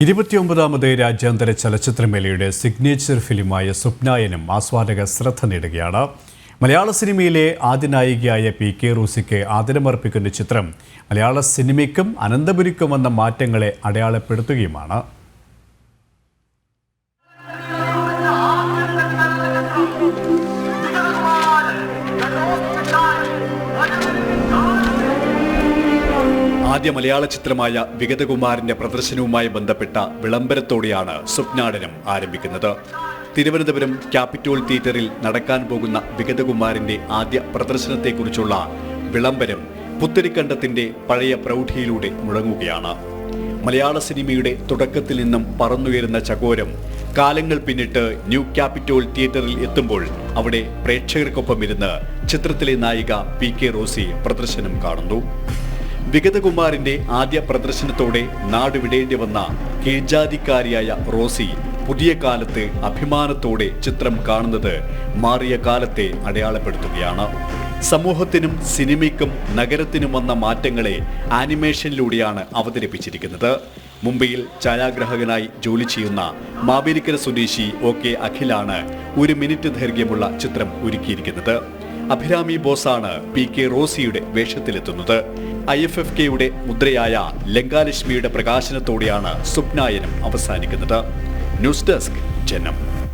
ഇരുപത്തിയൊമ്പതാമത് രാജ്യാന്തര ചലച്ചിത്രമേളയുടെ സിഗ്നേച്ചർ ഫിലിമായ സ്വപ്നായനം ആസ്വാദക ശ്രദ്ധ നേടുകയാണ്. മലയാള സിനിമയിലെ ആദ്യ നായികയായ പി കെ റൂസിക്ക് ആദരമർപ്പിക്കുന്ന ചിത്രം മലയാള സിനിമയ്ക്കും അനന്തപുരിക്കും വന്ന മാറ്റങ്ങളെ അടയാളപ്പെടുത്തുകയുമാണ്. ആദ്യ മലയാള ചിത്രമായ വിഗതകുമാരന്റെ പ്രദർശനവുമായി ബന്ധപ്പെട്ട വിളംബരത്തോടെയാണ് സ്വപ്നാടനം ആരംഭിക്കുന്നത്. തിരുവനന്തപുരം ക്യാപിറ്റോൾ തിയേറ്ററിൽ നടക്കാൻ പോകുന്ന വിഗതകുമാരന്റെ ആദ്യ പ്രദർശനത്തെക്കുറിച്ചുള്ള വിളംബരം പുത്തരിക്കണ്ടത്തിന്റെ പഴയ പ്രൗഢിയിലൂടെ മുഴങ്ങുകയാണ്. മലയാള സിനിമയുടെ തുടക്കത്തിൽ നിന്നും പറന്നുയരുന്ന ചകോരം കാലങ്ങൾ പിന്നിട്ട് ന്യൂ ക്യാപിറ്റോൾ തിയേറ്ററിൽ എത്തുമ്പോൾ അവിടെ പ്രേക്ഷകർക്കൊപ്പം ഇരുന്ന് ചിത്രത്തിലെ നായിക പി കെ റോസി പ്രദർശനം കാണുന്നു. വിഗതകുമാറിന്റെ ആദ്യ പ്രദർശനത്തോടെ നാടുവിടേണ്ടി വന്ന കീഴ്ജാതിക്കാരിയായ റോസി പുതിയ കാലത്ത് അഭിമാനത്തോടെ ചിത്രം കാണുന്നത് മാറിയ കാലത്തെ അടയാളപ്പെടുത്തുകയാണ്. സമൂഹത്തിനും സിനിമയ്ക്കും നഗരത്തിനും വന്ന മാറ്റങ്ങളെ ആനിമേഷനിലൂടെയാണ് അവതരിപ്പിച്ചിരിക്കുന്നത്. മുംബൈയിൽ ഛായാഗ്രാഹകനായി ജോലി ചെയ്യുന്ന മാവേലിക്കര സ്വദേശി ഒ കെ അഖിലാണ് ഒരു മിനിറ്റ് ദൈർഘ്യമുള്ള ചിത്രം ഒരുക്കിയിരിക്കുന്നത്. അഭിരാമി ബോസാണ് പി കെ റോസിയുടെ വേഷത്തിലെത്തുന്നത്. ഐ എഫ് എഫ് കെയുടെ മുദ്രയായ ലങ്കാലക്ഷ്മിയുടെ പ്രകാശനത്തോടെയാണ് സ്വപ്നായനം അവസാനിക്കുന്നത്. ന്യൂസ് ഡെസ്ക് ജനം.